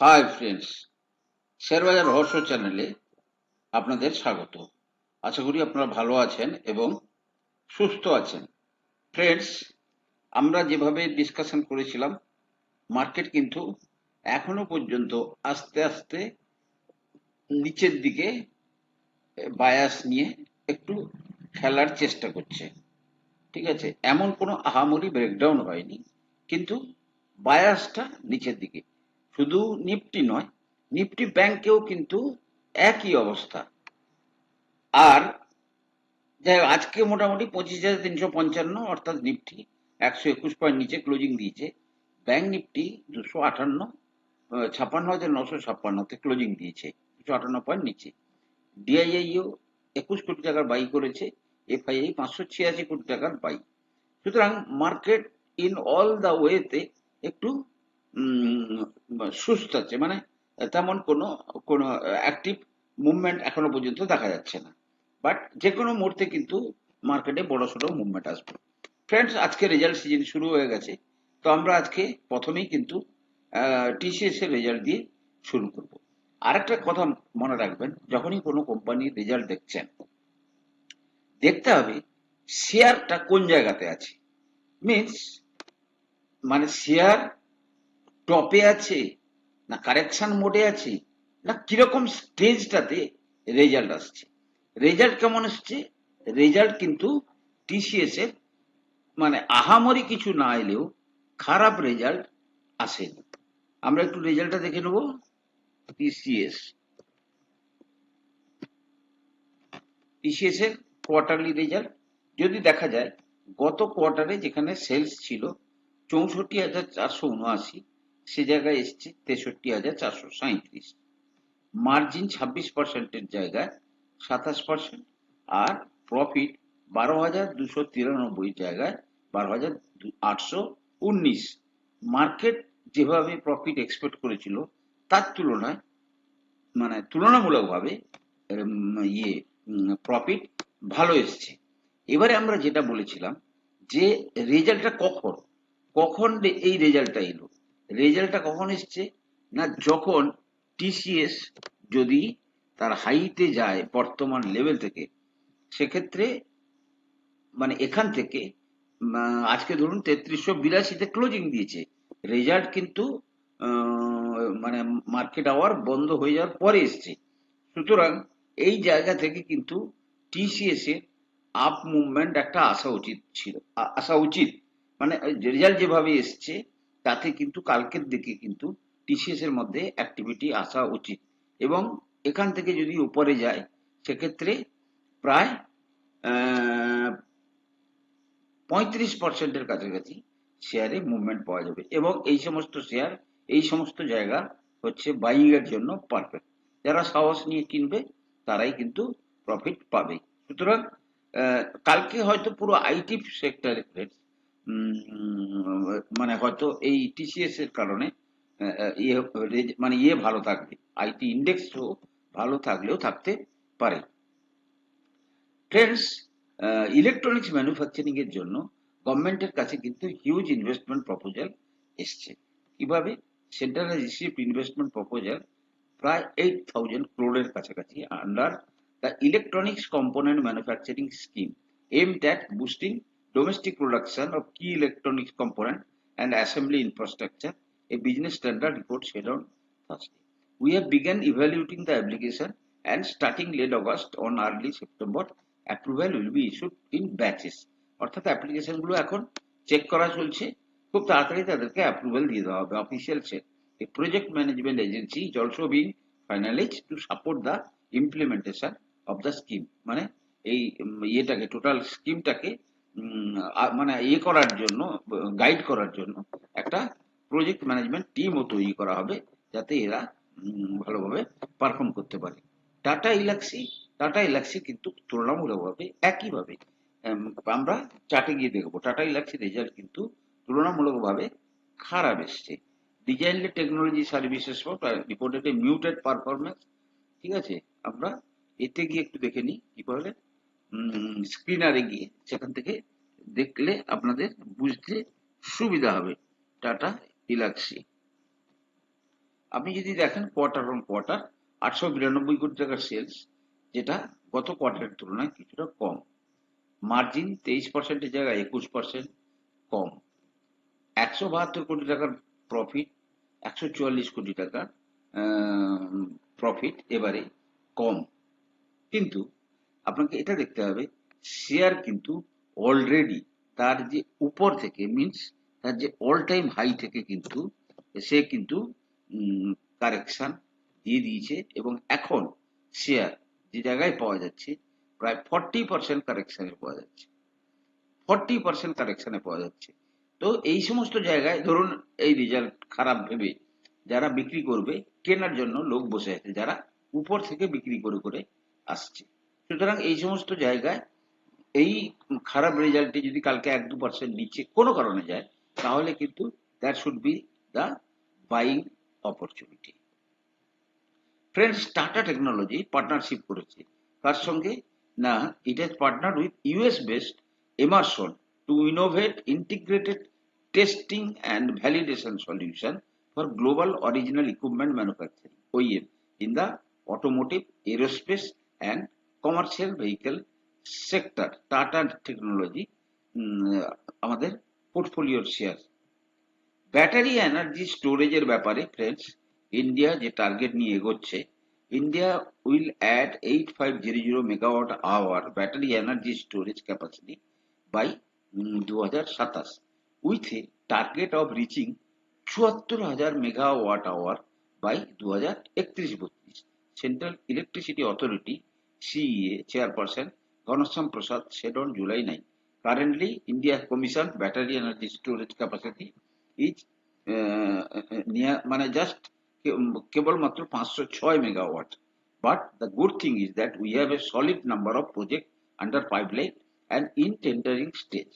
Hi friends শেয়ারবাজার রহস্য চ্যানেলে আপনাদের স্বাগত। আশা করি আপনারা ভালো আছেন এবং সুস্থ আছেন। ফ্রেন্ডস আমরা যেভাবে ডিসকাশন করেছিলাম মার্কেট কিন্তু এখনও পর্যন্ত আস্তে আস্তে নিচের দিকে বায়াস নিয়ে একটু খেলার চেষ্টা করছে। ঠিক আছে? এমন কোনো আহামরি ব্রেকডাউন হয়নি, কিন্তু বায়াসটা নিচের দিকে। শুধু নিফটি নয়, নিফটি ব্যাংকেও কিন্তু একই অবস্থা। আর যাই আজকে মোটামুটি পঁচিশ হাজার তিনশো পঞ্চান্ন, অর্থাৎ নিফটি একশো একুশ পয়েন্ট নিচে ক্লোজিং দিয়েছে। ব্যাংক নিফটি দুশো আটান্ন ছাপ্পান্ন হাজার নশো ছাপ্পান্নতে ক্লোজিং দিয়েছে, দুশো আটান্ন পয়েন্ট নিচে। ডিআইআইও একুশ কোটি টাকার বাই করেছে এফআইআই পাঁচশো ছিয়াশি কোটি টাকার বাই সুতরাং মার্কেট ইন অল দা ওয়েতে একটু সুস্থ আছে। মানে তেমন কোনো কোনো অ্যাক্টিভ মুভমেন্ট এখনও পর্যন্ত দেখা যাচ্ছে না। বাট যে কোনো মুহূর্তে কিন্তু মার্কেটে বড় সড়ো মুভমেন্ট আসবে। ফ্রেন্ডস আজকে রেজাল্ট সিজন শুরু হয়ে গেছে। তো আমরা আজকে প্রথমেই কিন্তু টিসিএস এর রেজাল্ট দিয়ে শুরু করব। আরেকটা কথা মনে রাখবেন, যখনই কোনো কোম্পানির রেজাল্ট দেখছেন, দেখতে হবে শেয়ারটা কোন জায়গাতে আছে। মিন্স মানে শেয়ার টপে আছে, না কারেকশন মোডে আছে, না কীরকম স্টেজটাতে রেজাল্ট আসছে? রেজাল্ট কেমন আসছে রেজাল্ট কিন্তু টিসিএস এর মানে আহামরি কিছু না এলেও খারাপ রেজাল্ট আসেনি। আমরা একটু রেজাল্টটা দেখে নেব। টিসিএস টিসিএস এর কোয়ার্টারলি রেজাল্ট যদি দেখা যায়, গত কোয়ার্টারে যেখানে সেলস ছিল, চৌষট্টি হাজার চারশো উনআশি সে জায়গায় এসছে তেষট্টি হাজার চারশো সাঁত্রিশ মার্জিন ছাব্বিশ পার্সেন্টের জায়গায়, সাতাশ পার্সেন্ট আর প্রফিট বারো হাজার দুশো তিরানব্বই জায়গায়, বারো হাজার আটশো উনিশ। মার্কেট যেভাবে প্রফিট এক্সপেক্ট করেছিল, তার তুলনায় মানে তুলনামূলকভাবে ইয়ে প্রফিট ভালো এসছে। এবারে আমরা যেটা বলেছিলাম, যে রেজাল্টটা কখন কখন এই রেজাল্টটা এলো? রেজাল্টটা কখন এসছে? না, যখন টিসিএস যদি তার হাইতে যায় বর্তমান লেভেল থেকে, সেক্ষেত্রে মানে এখান থেকে আজকে ধরুন তেত্রিশশো বিরাশিতে ক্লোজিং দিয়েছে। রেজাল্ট কিন্তু মানে মার্কেট আওয়ার বন্ধ হয়ে যাওয়ার পরে এসছে। সুতরাং এই জায়গা থেকে কিন্তু টিসিএস এর আপ মুভমেন্ট একটা আসা উচিত ছিল আসা উচিত। মানে রেজাল্ট যেভাবে এসছে তাতে কিন্তু কালকের দিকে কিন্তু টিসিএস এর মধ্যে অ্যাক্টিভিটি আসা উচিত। এবং এখান থেকে যদি উপরে যায়, সেক্ষেত্রে প্রায় পঁয়ত্রিশ পার্সেন্টের কাছাকাছি শেয়ারে মুভমেন্ট পাওয়া যাবে। এবং এই সমস্ত শেয়ার এই সমস্ত জায়গা হচ্ছে বাইং এর জন্য পারফেক্ট যারা সাহস নিয়ে কিনবে, তারাই কিন্তু প্রফিট পাবে। সুতরাং কালকে হয়তো পুরো আইটি সেক্টরে মানে হয়তো এই টিসিএস এর কারণে ইয়ে মানে ইয়ে ভালো থাকবে। আইটি ইন্ডেক্সও ভালো থাকলেও থাকতে পারে। ফ্রেন্ডস ইলেকট্রনিক্স ম্যানুফ্যাকচারিং এর জন্য গভর্নমেন্টের কাছে কিন্তু হিউজ ইনভেস্টমেন্ট প্রপোজাল এসছে। কীভাবে? সেন্ট্রাল রিসিভ ইনভেস্টমেন্ট প্রপোজাল প্রায় এইট থাউজেন্ড ক্রোডের কাছাকাছি under the electronics component manufacturing scheme aim at boosting domestic production of key electronics component and assembly infrastructure, a business standard report said on Thursday. We have begun evaluating the application and starting late August on early September, approval will be issued in batches. অর্থাৎ অ্যাপ্লিকেশনগুলো এখন check করা চলছে খুব তাড়াতাড়ি তাদেরকে approval দিয়ে দেওয়া হবে official check A project management agency is also being finalized to support the implementation of the scheme. মানে এই ইয়েটাকে টোটাল স্কিমটাকে মানে ইয়ে করার জন্য গাইড করার জন্য একটা প্রজেক্ট ম্যানেজমেন্ট টিমও তৈরি করা হবে, যাতে এরা ভালোভাবে পারফর্ম করতে পারে। টাটা ইলাক্সি টাটা ইলাক্সি কিন্তু তুলনামূলকভাবে একইভাবে আমরা চাটে গিয়ে দেখব। টাটা ইলাক্সি রেজাল্ট কিন্তু তুলনামূলকভাবে খারাপ এসছে। Design technology services reported muted performance ঠিক আছে? আমরা এতে গিয়ে একটু দেখে নিই, কি বলে? স্ক্রিনারে গিয়ে সেখান থেকে দেখলে আপনাদের বুঝতে সুবিধা হবে। টাটা ইলাক্সি আপনি যদি দেখেন কোয়ার্টার অন কোয়ার্টার আটশো বিরানব্বই কোটি টাকার সেলস যেটা গত কোয়ার্টারের তুলনায় কিছুটা কম। মার্জিন তেইশ পার্সেন্টের জায়গায়, একুশ পার্সেন্ট কম। একশো বাহাত্তর কোটি টাকার প্রফিট একশো চুয়াল্লিশ কোটি টাকার প্রফিট এবারে কম। কিন্তু আপনাকে এটা দেখতে হবে শেয়ার কিন্তু অলরেডি তার যে উপর থেকে মিন্স তার যে অল টাইম হাই থেকে কিন্তু সে কিন্তু কারেকশান দিয়ে দিয়েছে এবং এখন শেয়ার যে জায়গায় পাওয়া যাচ্ছে প্রায় ফর্টি পার্সেন্ট কারেকশানে পাওয়া যাচ্ছে। ফর্টি পার্সেন্ট কারেকশানে পাওয়া যাচ্ছে। তো এই সমস্ত জায়গায় ধরুন এই রেজাল্ট খারাপ ভেবে যারা বিক্রি করবে, কেনার জন্য লোক বসে আছে, যারা উপর থেকে বিক্রি করে করে আসছে। সুতরাং এই সমস্ত জায়গায় এই খারাপ রেজাল্টে যদি কালকে এক দু পার্সেন্ট নিচে কোনো কারণে যায়, তাহলে কিন্তু that should be the buying opportunity friends Tata technology partnership করেছে। তার সঙ্গে না it has partner with US based Emerson to innovate integrated testing and validation solution for global original equipment manufacturing OEM in the automotive aerospace and commercial vehicle sector Tata technology আমাদের পোর্টফোলিওর share battery energy স্টোরেজের ব্যাপারে friends India যে target নিয়ে এগোচ্ছে India will add eight five zero zero megawatt hour battery energy storage capacity by দু হাজার সাতাশ with a target of reaching চুয়াত্তর হাজার মেগাওয়াট আওয়ার বাই দু হাজার একত্রিশ বত্রিশ। Central electricity authority CEA chairperson Ghanshyam Prasad said on July 9. Currently, India commissioned battery energy storage capacity is uh, মানে জাস্ট কেবলমাত্র পাঁচশো ছয় megawatt but the good thing is that we have a solid number of project under pipeline and in tendering stage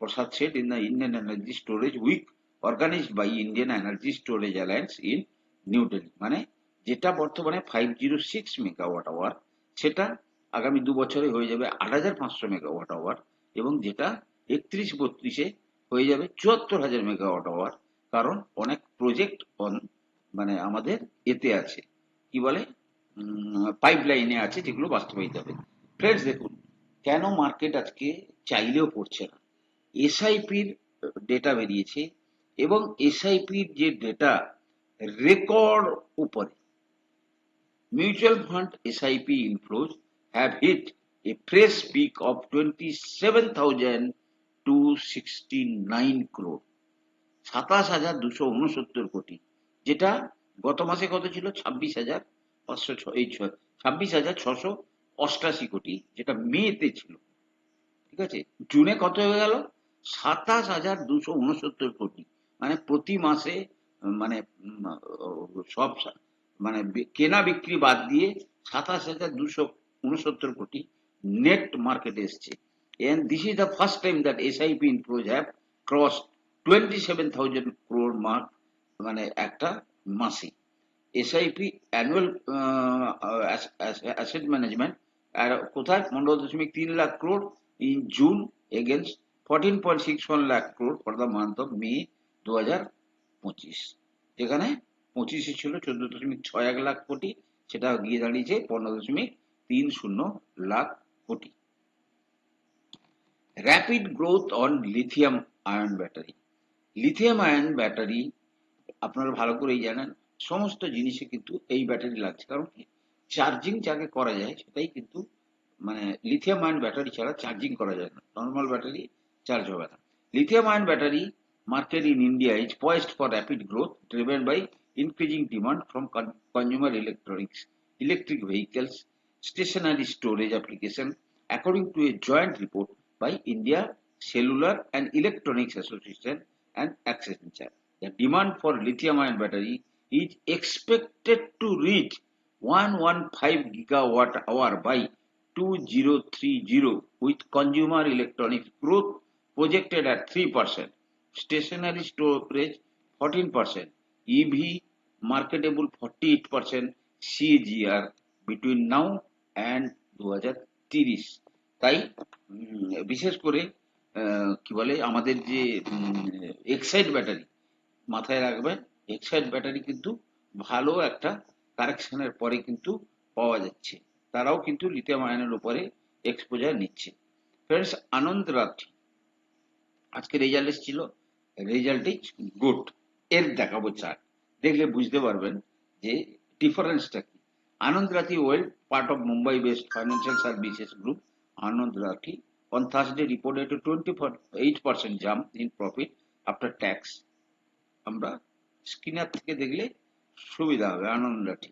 Prasad said in the Indian Energy Storage Week organized by Indian Energy Storage Alliance in New Delhi মানে যেটা বর্তমানে five zero six megawatt hour সেটা আগামী দু বছরে হয়ে যাবে আট হাজার পাঁচশো মেগাওয়াট আওয়ার এবং যেটা একত্রিশ বত্রিশে হয়ে যাবে চুয়াত্তর হাজার মেগাওয়াট আওয়ার কারণ অনেক প্রজেক্ট মানে আমাদের এতে আছে। কি বলে? পাইপ লাইনে আছে যেগুলো বাস্তবায়িত হবে। ফ্রেন্ডস দেখুন, কেন মার্কেট আজকে চাইলেও পড়ছে না? এসআইপির ডেটা বেরিয়েছে এবং এসআইপির যে ডেটা রেকর্ড উপরে mutual fund SIP inflows have hit a fresh peak of 27,269 crore. সাতাশ হাজার দুশো উনসত্তর কোটি যেটা গত মাসে কত ছিল? ছাব্বিশ হাজার পাঁচশো এই ছাব্বিশ হাজার ছশো অষ্টাশি কোটি যেটা মেতে ছিল। ঠিক আছে? জুনে কত হয়ে গেল? সাতাশ হাজার দুশো উনসত্তর কোটি। মানে প্রতি মাসে মানে সব মানে কেনা বিক্রি বাদ দিয়ে সাতাশ হাজার দুশো উনসত্তর কোটি নেট মার্কেটে এসছে। And this is the first time that SIP inflows have crossed 27,000 crore mark মানে একটা মাসে। এসআইপি অ্যানুয়াল অ্যাসেট ম্যানেজমেন্ট আর কোথায়? পনেরো দশমিক তিন lakh crore in June against fourteen point six one lakh crore for the month of May দু হাজার পঁচিশ। যেখানে পঁচিশে ছিল, চোদ্দ দশমিক ছয় এক লাখ কোটি, সেটা গিয়ে দাঁড়িয়েছে পনেরো দশমিক তিন শূন্য লাখ কোটি। Rapid growth on lithium ion battery lithium ion battery আপনারা ভালো করেই জানেন, সমস্ত জিনিসে কিন্তু এই ব্যাটারি লাগছে। কারণ কি? চার্জিং যাকে করা যায়, সেটাই কিন্তু মানে লিথিয়াম আয়ন ব্যাটারি ছাড়া চার্জিং করা যায় না। নর্মাল ব্যাটারি চার্জ হবে না। Lithium ion battery market in India is poised for rapid growth driven by increasing demand from con- consumer electronics, electric vehicles, stationary storage application, according to a joint report by India Cellular and Electronics Association and Accenture. The demand for lithium-ion battery is expected to reach 115 gigawatt hour by 2030 with consumer electronics growth projected at 3%, stationary storage 14%, EV marketable 48% CAGR between now and 2030 তাই বিশেষ করে কি বলে, আমাদের যে Exide battery মাথায় রাখবেন Exide battery কিন্তু ভালো একটা কারেকশনের পরে কিন্তু পাওয়া যাচ্ছে। তারাও কিন্তু লিথিয়াম আয়নের উপরে এক্সপোজার নিচ্ছে। ফ্রেন্ডস আনন্দ রাত্রি। আজকে রেজাল্ট এসেছিল রেজাল্ট ইজ গুড এর দেখাবো চার্ট দেখলে বুঝতে পারবেন যে ডিফারেন্সটা কি। Anand Rathi well part of Mumbai based financial services group Anand Rathi on Thursday reported a 28% jump in profit after tax আমরা স্ক্রিনার থেকে দেখলে সুবিধা হবে আনন্দ রাঠি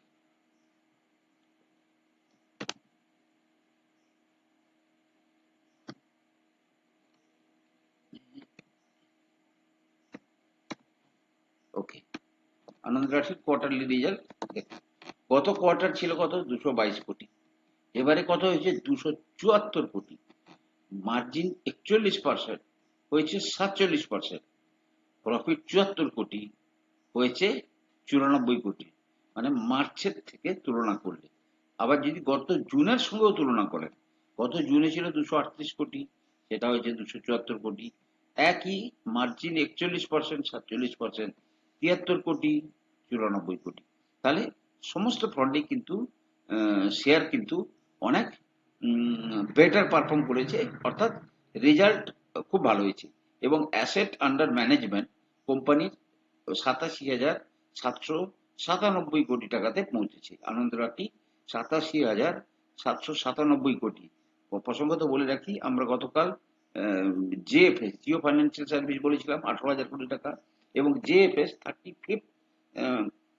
ওকে আনন্দ রাঠির কোয়ার্টারলি রেজাল্ট গত কোয়ার্টার ছিল কত? দুশো বাইশ কোটি। এবারে কত হয়েছে? দুশো চুয়াত্তর কোটি। মার্জিন একচল্লিশ পার্সেন্ট হয়েছে সাতচল্লিশ পার্সেন্ট প্রফিট চুয়াত্তর কোটি, হয়েছে চুরানব্বই কোটি। মানে মার্চের থেকে তুলনা করলে। আবার যদি গত জুনের সঙ্গেও তুলনা করেন, গত জুনে ছিল দুশো আটত্রিশ কোটি, সেটা হয়েছে দুশো চুয়াত্তর কোটি। একই মার্জিন একচল্লিশ পার্সেন্ট সাতচল্লিশ পার্সেন্ট তিয়াত্তর কোটি চুরানব্বই কোটি। তাহলে সমস্ত ফন্ডে কিন্তু শেয়ার কিন্তু অনেক বেটার পারফর্ম করেছে। অর্থাৎ রেজাল্ট খুব ভালো হয়েছে। এবং অ্যাসেট আন্ডার ম্যানেজমেন্ট কোম্পানির সাতাশি হাজার সাতশো সাতানব্বই কোটি টাকাতে পৌঁছেছে। আনন্দরাটি, সাতাশি হাজার সাতশো সাতানব্বই কোটি। প্রসঙ্গত বলে রাখি, আমরা গতকাল জেএফএস জিও ফাইন্যান্সিয়াল সার্ভিস বলেছিলাম, আঠারো হাজার কোটি টাকা। এবং জেএফএস থার্টি ফিফথ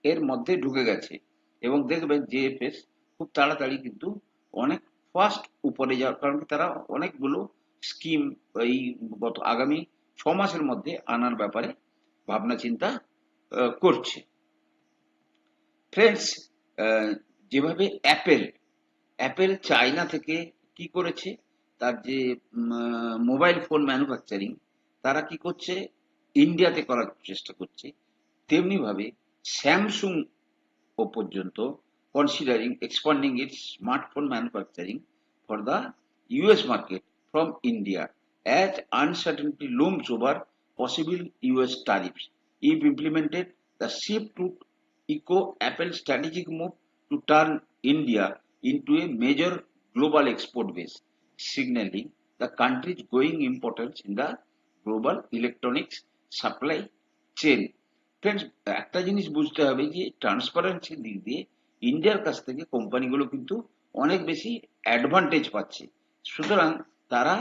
এর মধ্যে ঢুকে গেছে। এবং দেখবেন জেএফএস খুব তাড়াতাড়ি কিন্তু অনেক ফার্স্ট উপরে যাওয়ার, কারণ তারা অনেকগুলো স্কিম এই গত আগামী ছ মাসের মধ্যে আনার ব্যাপারে ভাবনা চিন্তা করছে। ফ্রেন্ডস যেভাবে অ্যাপেল অ্যাপেল চায়না থেকে কি করেছে, তার যে মোবাইল ফোন ম্যানুফ্যাকচারিং তারা কি করছে? ইন্ডিয়াতে করার চেষ্টা করছে। তেমনি ভাবে স্যামসুং ও পর্যন্ত considering expanding its smartphone manufacturing for the US market from India as uncertainty looms over possible US tariffs. If implemented, the shift to echo Apple's strategic move to turn India into a major global export base, signaling the country's growing importance in the global electronics supply chain. friends একটা জিনিস বুঝতে হবে যে ট্রান্সপারেন্সির দিক দিয়ে ইন্ডিয়ার কাছ থেকে কোম্পানিগুলো কিন্তু অনেক বেশি অ্যাডভান্টেজ পাচ্ছে। সুতরাং তারা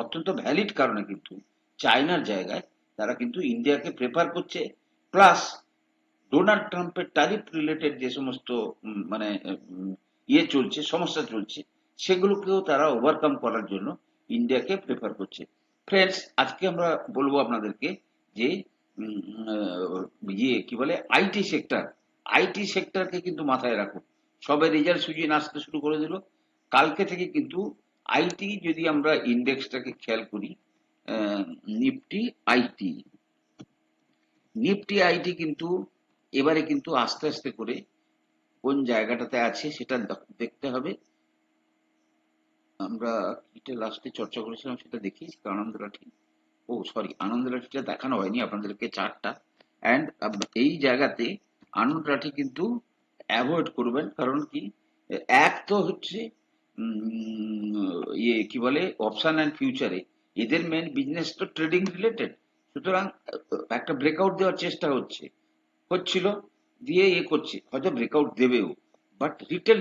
অত্যন্ত ভ্যালিড কারণে কিন্তু চায়নার জায়গায় তারা কিন্তু ইন্ডিয়াকে প্রেফার করছে। প্লাস ডোনাল্ড ট্রাম্পের ট্যারিফ রিলেটেড যে সমস্ত মানে ইয়ে চলছে, সমস্যা চলছে, সেগুলোকেও তারা ওভারকাম করার জন্য ইন্ডিয়াকে প্রেফার করছে। ফ্রেন্ডস আজকে আমরা বলব আপনাদেরকে যে ইয়ে কি বলে আইটি সেক্টর আইটি সেক্টরকে কিন্তু মাথায় রাখুন। সবে রেজাল্ট সুজিয়ে আসতে শুরু করে দিল। কালকে থেকে কিন্তু আইটি যদি আমরা ইন্ডেক্সটাকে খেয়াল করি নিফটি আইটি নিফটি আইটি কিন্তু এবারে কিন্তু আস্তে আস্তে করে কোন জায়গাটাতে আছে সেটা দেখতে হবে। আমরা কিটা লাস্টে চর্চা করেছিলাম সেটা দেখিয়েছি আনন্দ লাঠি ও সরি আনন্দ লাঠিটা দেখানো হয়নি আপনাদেরকে চারটা। অ্যান্ড এই জায়গাতে আনন্দ লাঠি কিন্তু অ্যাভয়েড করবেন, কারণ কি, এক তো হচ্ছে ইয়ে কি বলে অপশান অ্যান্ড ফিউচারে এদের মেন বিজনেস তো ট্রেডিং রিলেটেড সুতরাং, একটা ব্রেকআউট দেওয়ার চেষ্টা হচ্ছে। হচ্ছিল, দিয়ে ইয়ে করছে, হয়তো ব্রেকআউট দেবেও। বাট রিটেল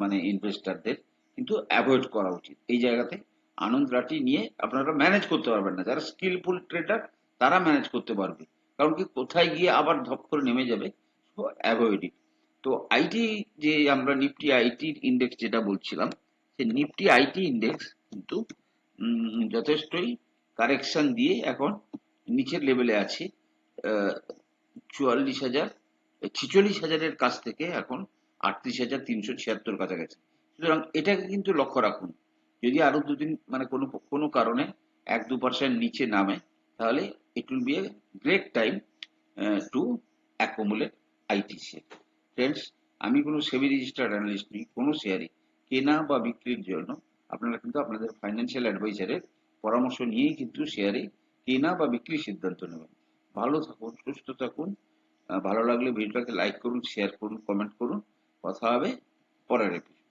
মানে ইনভেস্টারদের কিন্তু অ্যাভয়েড করা উচিত। এই জায়গাতে আনন্দ রাটি নিয়ে আপনারা ম্যানেজ করতে পারবেন না। যারা স্কিলফুল ট্রেডার তারা ম্যানেজ করতে পারবে। কারণ কি, কোথায় গিয়ে আবার ধপ করে নেমে যাবে অ্যাভয়েড তো আইটি যে আমরা নিফটি আইটির ইন্ডেক্স যেটা বলছিলাম, সেই নিফটি আইটি ইন্ডেক্স কিন্তু যথেষ্টই কারেকশন দিয়ে এখন নিচের লেভেলে আছে। চুয়াল্লিশ হাজার, ছিচল্লিশ হাজারের কাছ থেকে এখন আটত্রিশ হাজার তিনশো ছিয়াত্তর কাছাকাছি। সুতরাং এটাকে কিন্তু লক্ষ্য রাখুন। যদি আরও দুদিন মানে কোনো কোনো কারণে এক দু পার্সেন্ট নিচে নামে, তাহলে it will be a great time to accumulate IT share friends আমি কোনো সেবি রেজিস্টার্ড অ্যানালিস্ট নই, কোনো শেয়ারে কেনা বা বিক্রির জন্য আপনারা কিন্তু আপনাদের ফাইন্যান্সিয়াল অ্যাডভাইজারের পরামর্শ নিয়েই কিন্তু শেয়ারে কেনা বা বিক্রির সিদ্ধান্ত নেবেন। ভালো থাকুন, সুস্থ থাকুন ভালো লাগলে ভিডিওটাকে লাইক করুন শেয়ার করুন কমেন্ট করুন। কথা হবে পরের episode এ।